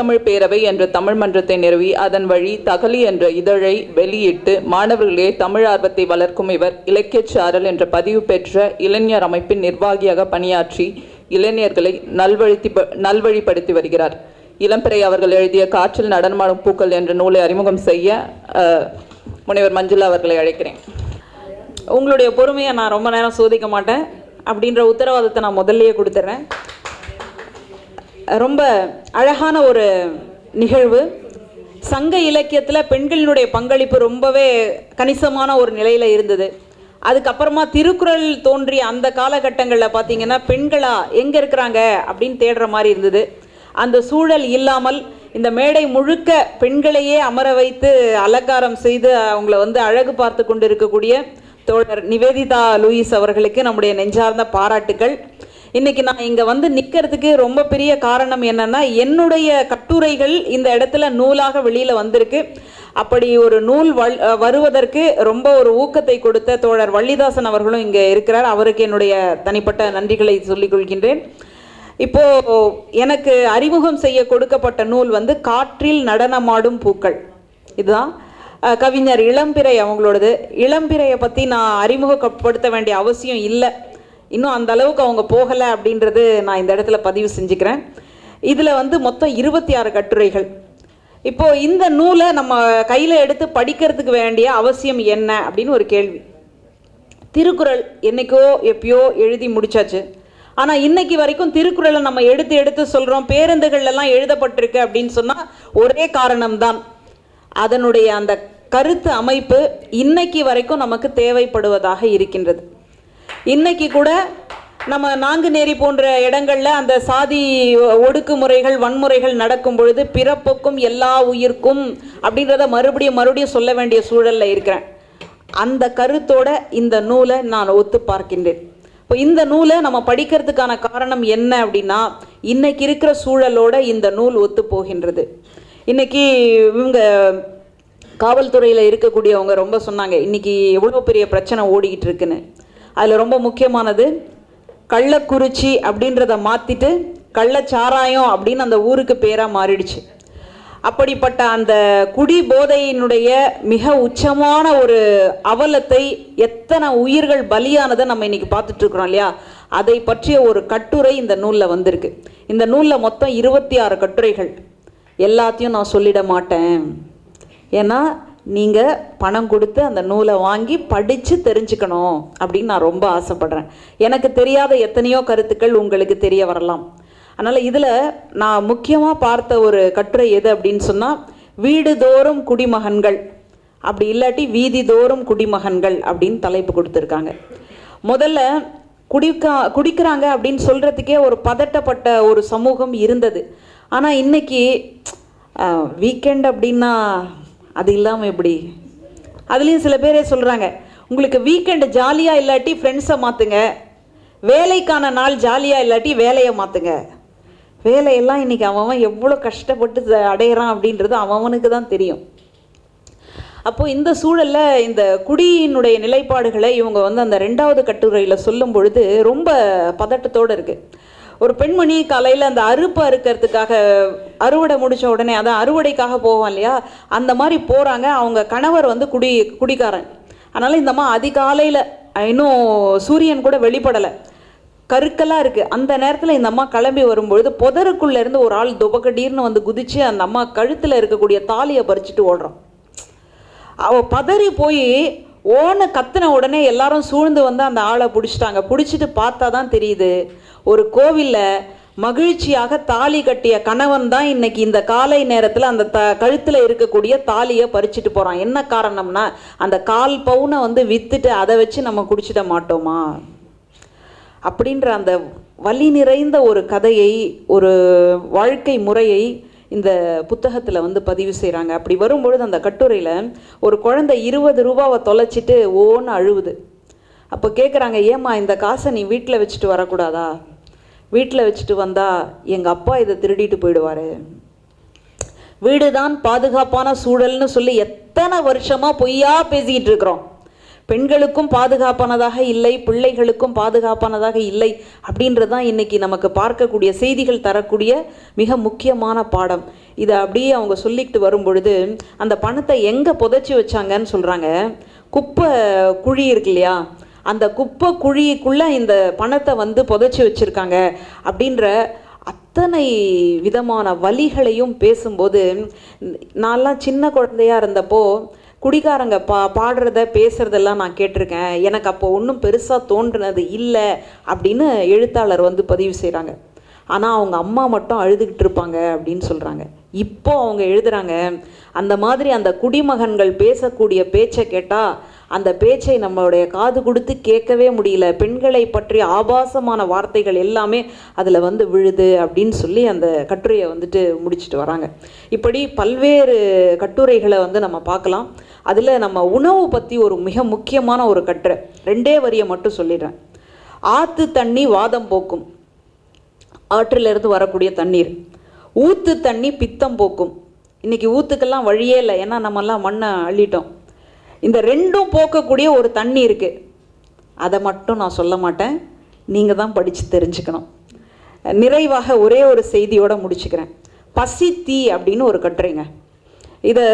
தமிழ் பேரவை என்ற தமிழ் மன்றத்தை நிறுவி அதன் வழி தகலி என்ற இதழை வெளியிட்டு மாணவர்களே தமிழ் ஆர்வத்தை வளர்க்கும் இவர் இலக்கியச்சாரல் என்ற பதிவு பெற்ற இளைஞர் அமைப்பின் நிர்வாகியாக பணியாற்றி இளைஞர்களை நல்வழித்தி நல்வழிப்படுத்தி வருகிறார். இளம்பிறை அவர்கள் எழுதிய காற்றில் நடனமாடும் பூக்கள் என்ற நூலை அறிமுகம் செய்ய முனைவர் மஞ்சுளா அவர்களை அழைக்கிறேன். உங்களுடைய பொறுமையை நான் ரொம்ப நேரம் சோதிக்க மாட்டேன். அப்படின்ற உத்தரவாதத்தை நான் முதல்லையே கொடுத்துட்றேன். ரொம்ப அழகான ஒரு நிகழ்வு. சங்க இலக்கியத்தில் பெண்களினுடைய பங்களிப்பு ரொம்பவே கணிசமான ஒரு நிலையில் இருந்தது. அதுக்கப்புறமா திருக்குறள் தோன்றிய அந்த காலகட்டங்களில் பார்த்தீங்கன்னா பெண்களா எங்கே இருக்கிறாங்க அப்படின்னு தேடுற மாதிரி இருந்தது. அந்த சூழல் இல்லாமல் இந்த மேடை முழுக்க பெண்களையே அமர வைத்து அலங்காரம் செய்து அவங்கள வந்து அழகு பார்த்து கொண்டு இருக்கக்கூடிய தோழர் நிவேதிதா லூயிஸ் அவர்களுக்கு நம்முடைய நெஞ்சார்ந்த பாராட்டுக்கள். இன்னைக்கு நான் இங்கே வந்து நிற்கிறதுக்கு ரொம்ப பெரிய காரணம் என்னன்னா என்னுடைய கட்டுரைகள் இந்த இடத்துல நூலாக வெளியில் வந்திருக்கு. அப்படி ஒரு நூல் வல் வருவதற்கு ரொம்ப ஒரு ஊக்கத்தை கொடுத்த தோழர் வள்ளிதாசன் அவர்களும் இங்கே இருக்கிறார். அவருக்கு என்னுடைய தனிப்பட்ட நன்றிகளை சொல்லிக் கொள்கின்றேன். இப்போ எனக்கு அறிமுகம் செய்ய கொடுக்கப்பட்ட நூல் வந்து காற்றில் நடனமாடும் பூக்கள். இதுதான். கவிஞர் இளம்பிறை அவங்களோடது. இளம்பிறையை பற்றி நான் அறிமுகப்படுத்த வேண்டிய அவசியம் இல்லை. இன்னும் அந்த அளவுக்கு அவங்க போகலை அப்படின்றது நான் இந்த இடத்துல பதிவு செஞ்சுக்கிறேன். இதில் வந்து மொத்தம் இருபத்தி ஆறு கட்டுரைகள். இப்போது இந்த நூலை நம்ம கையில் எடுத்து படிக்கிறதுக்கு வேண்டிய அவசியம் என்ன அப்படின்னு ஒரு கேள்வி. திருக்குறள் என்னைக்கோ எப்பயோ எழுதி முடிச்சாச்சு. ஆனால் இன்னைக்கு வரைக்கும் திருக்குறளை நம்ம எடுத்து எடுத்து சொல்கிறோம் பேருந்துகள்லாம் எழுதப்பட்டிருக்கு அப்படின்னு சொன்னால் ஒரே காரணம்தான். அதனுடைய அந்த கருத்து அமைப்பு இன்னைக்கு வரைக்கும் நமக்கு தேவைப்படுவதாக இருக்கின்றது. இன்னைக்கு கூட நம்ம நாங்குநேரி போன்ற இடங்களில் அந்த சாதி ஒடுக்குமுறைகள் வன்முறைகள் நடக்கும் பொழுது பிறப்புக்கும் எல்லா உயிர்க்கும் அப்படின்றத மறுபடியும் மறுபடியும் சொல்ல வேண்டிய சூழலில் இருக்கிறேன். அந்த கருத்தோட இந்த நூலை நான் ஒத்து பார்க்கின்றேன். இப்போ இந்த நூலை நம்ம படிக்கிறதுக்கான காரணம் என்ன அப்படின்னா இன்னைக்கு இருக்கிற சூழலோட இந்த நூல் ஒத்து போகின்றது. இன்னைக்கு இவங்க காவல்துறையில் இருக்கக்கூடியவங்க ரொம்ப சொன்னாங்க இன்னைக்கு எவ்வளோ பெரிய பிரச்சனை ஓடிக்கிட்டு இருக்குன்னு. அதில் ரொம்ப முக்கியமானது கள்ளக்குறிச்சி அப்படின்றத மாற்றிட்டு கள்ளச்சாராயம் அப்படின்னு அந்த ஊருக்கு பேராக மாறிடுச்சு. அப்படிப்பட்ட அந்த குடி போதையினுடைய மிக உச்சமான ஒரு அவலத்தை எத்தனை உயிர்கள் பலியானதை நம்ம இன்னைக்கு பார்த்துட்டு இருக்கிறோம் இல்லையா? அதை பற்றிய ஒரு கட்டுரை இந்த நூலில் வந்திருக்கு. இந்த நூலில் மொத்தம் இருபத்தி ஆறு கட்டுரைகள். எல்லாத்தையும் நான் சொல்லிட மாட்டேன். ஏன்னா நீங்கள் பணம் கொடுத்து அந்த நூலை வாங்கி படித்து தெரிஞ்சுக்கணும் அப்படின்னு நான் ரொம்ப ஆசைப்படுறேன். எனக்கு தெரியாத எத்தனையோ கருத்துக்கள் உங்களுக்கு தெரிய வரலாம். அதனால் இதில் நான் முக்கியமாக பார்த்த ஒரு கட்டுரை எது அப்படின்னு சொன்னால் வீடுதோறும் குடிமகன்கள். அப்படி இல்லாட்டி வீதிதோறும் குடிமகன்கள் அப்படின்னு தலைப்பு கொடுத்துருக்காங்க. முதல்ல குடிக்கா குடிக்கிறாங்க அப்படின்னு சொல்கிறதுக்கே ஒரு பதட்டப்பட்ட ஒரு சமூகம் இருந்தது. ஆனால் இன்றைக்கி வீக்கெண்ட் அப்படின்னா அது இல்லாமல் எப்படி? அதுலேயும் சில பேரே சொல்கிறாங்க உங்களுக்கு வீக்கெண்டு ஜாலியாக இல்லாட்டி ஃப்ரெண்ட்ஸை மாற்றுங்க வேலைக்கான நாள் ஜாலியாக இல்லாட்டி வேலையை மாற்றுங்க வேலையெல்லாம் இன்னைக்கு அவன் எவ்வளோ கஷ்டப்பட்டு அடையிறான் அப்படின்றது அவனுக்கு தான் தெரியும். அப்போது இந்த சூழலில் இந்த குடியினுடைய நிலைப்பாடுகளை இவங்க வந்து அந்த ரெண்டாவது கட்டுரையில் சொல்லும் பொழுது ரொம்ப பதட்டத்தோடு இருக்குது ஒரு பெண்மணி காலையில் அந்த அறுப்பு அறுக்கிறதுக்காக அறுவடை முடித்த உடனே அதான் அறுவடைக்காக போவான் இல்லையா? அந்த மாதிரி போகிறாங்க அவங்க கணவர் வந்து குடி குடிக்காரன் அதனால் இந்தம்மா அதிகாலையில் இன்னும் சூரியன் கூட வெளிப்படலை. கருக்கலாக இருக்குது அந்த நேரத்தில் இந்த அம்மா கிளம்பி வரும்பொழுது புதருக்குள்ளேருந்து ஒரு ஆள் துபக்கடீர்னு வந்து குதித்து அந்த அம்மா கழுத்தில் இருக்கக்கூடிய தாலியை பறிச்சுட்டு ஓடுறான். அவள் பதறி போய் ஓன கத்தின உடனே எல்லாரும் சூழ்ந்து வந்து அந்த ஆளை பிடிச்சிட்டாங்க. பிடிச்சிட்டு பார்த்தா தான் தெரியுது. ஒரு கோவிலில் மகிழ்ச்சியாக தாலி கட்டிய கணவன் தான் இன்னைக்கு இந்த காலை நேரத்தில் அந்த த கழுத்தில் இருக்கக்கூடிய தாலியை பறிச்சுட்டு போகிறான் என்ன காரணம்னா அந்த கால் பவுனை வந்து விற்றுட்டு அதை வச்சு நம்ம குடிச்சிட மாட்டோமா? அப்படின்ற அந்த வலி நிறைந்த ஒரு கதையை ஒரு வாழ்க்கை முறையை இந்த புத்தகத்தில் வந்து பதிவு செய்கிறாங்க அப்படி வரும்பொழுது அந்த கட்டுரையில் ஒரு குழந்தை இருபது ரூபாவை தொலைச்சிட்டு ஓன்னு அழுவுது. அப்போ கேட்குறாங்க ஏம்மா இந்த காசை நீ வீட்டில் வச்சுட்டு வரக்கூடாதா? வீட்டில் வச்சுட்டு வந்தால் எங்கள் அப்பா இதை திருடிட்டு போயிடுவாரு. வீடுதான் பாதுகாப்பான சூழல்னு சொல்லி எத்தனை வருஷமாக பொய்யா பேசிக்கிட்டு இருக்கிறோம். பெண்களுக்கும் பாதுகாப்பானதாக இல்லை பிள்ளைகளுக்கும் பாதுகாப்பானதாக இல்லை அப்படின்றது தான் இன்னைக்கு நமக்கு பார்க்கக்கூடிய செய்திகள் தரக்கூடிய மிக முக்கியமான பாடம். இதை அப்படியே அவங்க சொல்லிக்கிட்டு வரும் பொழுது அந்த பணத்தை எங்கே புதைச்சி வச்சாங்கன்னு சொல்கிறாங்க குப்பை குழி இருக்கு இல்லையா? அந்த குப்பை குழிக்குள்ளே இந்த பணத்தை வந்து புதைச்சி வச்சுருக்காங்க அப்படின்ற அத்தனை விதமான வழிகளையும் பேசும்போது நான்லாம் சின்ன குழந்தையா இருந்தப்போ குடிகாரங்க பா பாடுறத பேசுகிறதெல்லாம் நான் கேட்டிருக்கேன். எனக்கு அப்போ ஒன்றும் பெருசாக தோன்றுனது இல்லை அப்படின்னு எழுத்தாளர் வந்து பதிவு செய்கிறாங்க ஆனால் அவங்க அம்மா மட்டும் அழுதுகிட்டு இருப்பாங்க அப்படின்னு சொல்கிறாங்க இப்போ அவங்க எழுதுகிறாங்க அந்த மாதிரி அந்த குடிமகன்கள் பேசக்கூடிய பேச்சை கேட்டால் அந்த பேச்சை நம்மளுடைய காது கொடுத்து கேட்கவே முடியல. பெண்களை பற்றி ஆபாசமான வார்த்தைகள் எல்லாமே அதில் வந்து விழுது அப்படின்னு சொல்லி அந்த கட்டுரையை வந்துட்டு முடிச்சிட்டு வராங்க. இப்படி பல்வேறு கட்டுரைகளை வந்து நம்ம பார்க்கலாம். அதில் நம்ம உணவு பற்றி ஒரு மிக முக்கியமான ஒரு கட்டுரை. ரெண்டே வரியை மட்டும் சொல்லிடுறேன். ஆற்று தண்ணி வாதம் போக்கும். ஆற்றிலிருந்து வரக்கூடிய தண்ணீர். ஊத்து தண்ணி பித்தம் போக்கும். இன்றைக்கி ஊத்துக்கெல்லாம் வழியே இல்லை. ஏன்னா நம்மெல்லாம் மண்ணை அள்ளிட்டோம். இந்த ரெண்டும் போக்கக்கூடிய ஒரு தண்ணி இருக்குது அதை மட்டும் நான் சொல்ல மாட்டேன். நீங்கள் தான் படித்து தெரிஞ்சுக்கணும். நிறைவாக ஒரே ஒரு செய்தியோடு முடிச்சுக்கிறேன். பசி தீ அப்படின்னு ஒரு கட்டுரைங்க. இதை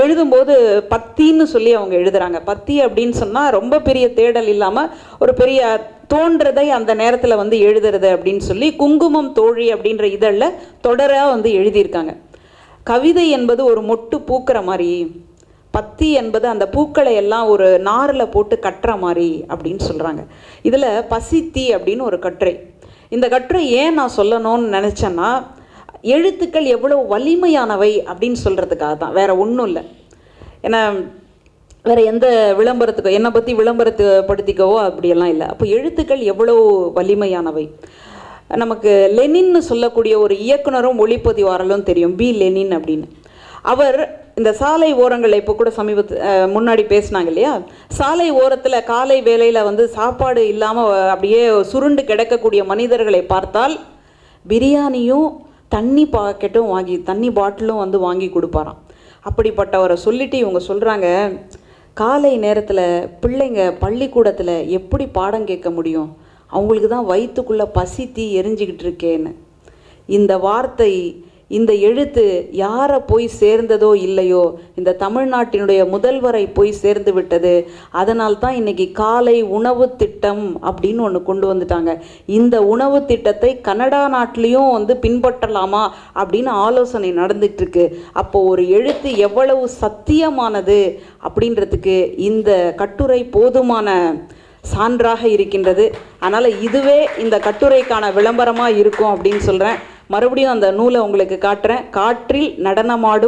எழுதும்போது பத்தின்னு சொல்லி அவங்க எழுதுகிறாங்க பத்தி அப்படின்னு சொன்னால் ரொம்ப பெரிய தேடல் இல்லாமல் ஒரு பெரிய தோன்றதை அந்த நேரத்தில் வந்து எழுதுறது அப்படின்னு சொல்லி குங்குமம் தோழி அப்படின்ற இதழில் தொடராக வந்து எழுதியிருக்காங்க. கவிதை என்பது ஒரு மொட்டு பூக்கிற மாதிரி பத்தி என்பது அந்த பூக்களை எல்லாம் ஒரு நாரில் போட்டு கட்டுற மாதிரி அப்படின்னு சொல்கிறாங்க இதில் பசித்தி அப்படின்னு ஒரு கட்டுரை. இந்த கட்டுரை ஏன் நான் சொல்லணும்னு நினச்சேன்னா எழுத்துக்கள் எவ்வளோ வலிமையானவை அப்படின்னு சொல்கிறதுக்காக தான். வேறு ஒன்றும் இல்லை. ஏன்னா வேறு எந்த விளம்பரத்துக்கோ என்னை பற்றி விளம்பரத்து படுத்திக்கவோ அப்படியெல்லாம் இல்லை. அப்போ எழுத்துக்கள் எவ்வளோ வலிமையானவை. நமக்கு லெனின்னு சொல்லக்கூடிய ஒரு இயக்குனரும் ஒளிப்பதிவாரலும் தெரியும். பி லெனின் அப்படின்னு. அவர் இந்த சாலை ஓரங்களில் இப்போ கூட சமீபத்து முன்னாடி பேசினாங்க இல்லையா? சாலை ஓரத்தில் காலை வேலையில் வந்து சாப்பாடு இல்லாமல் அப்படியே சுருண்டு கிடக்கக்கூடிய மனிதர்களை பார்த்தால் பிரியாணியும் தண்ணி பாக்கெட்டும் வாங்கி தண்ணி பாட்டிலும் வந்து வாங்கி கொடுப்பாராம். அப்படிப்பட்டவரை சொல்லிட்டு இவங்க சொல்கிறாங்க காலை நேரத்தில் பிள்ளைங்க பள்ளிக்கூடத்தில் எப்படி பாடம் கேட்க முடியும்? அவங்களுக்கு தான் வயிற்றுக்குள்ளே பசி தீ எரிஞ்சிக்கிட்டு இருக்கேன்னு. இந்த வார்த்தை இந்த எழுத்து யாரை போய் சேர்ந்ததோ இல்லையோ இந்த தமிழ்நாட்டினுடைய முதல்வரை போய் சேர்ந்து விட்டது. அதனால் தான் இன்னைக்கு காலை உணவு திட்டம் அப்படின்னு ஒன்று கொண்டு வந்துட்டாங்க. இந்த உணவு திட்டத்தை கனடா நாட்டிலையும் வந்து பின்பற்றலாமா அப்படின்னு ஆலோசனை நடந்துட்டுருக்கு அப்போது அப்போ ஒரு எழுத்து எவ்வளவு சத்தியமானது அப்படின்றதுக்கு இந்த கட்டுரை போதுமான சான்றாக இருக்கின்றது. அதனால் இதுவே இந்த கட்டுரைக்கான விளம்பரமாக இருக்கும் அப்படின்னு சொல்கிறேன் மறுபடியும் அந்த நூலை உங்களுக்கு காட்டுறேன். காற்றில் நடனமாடும்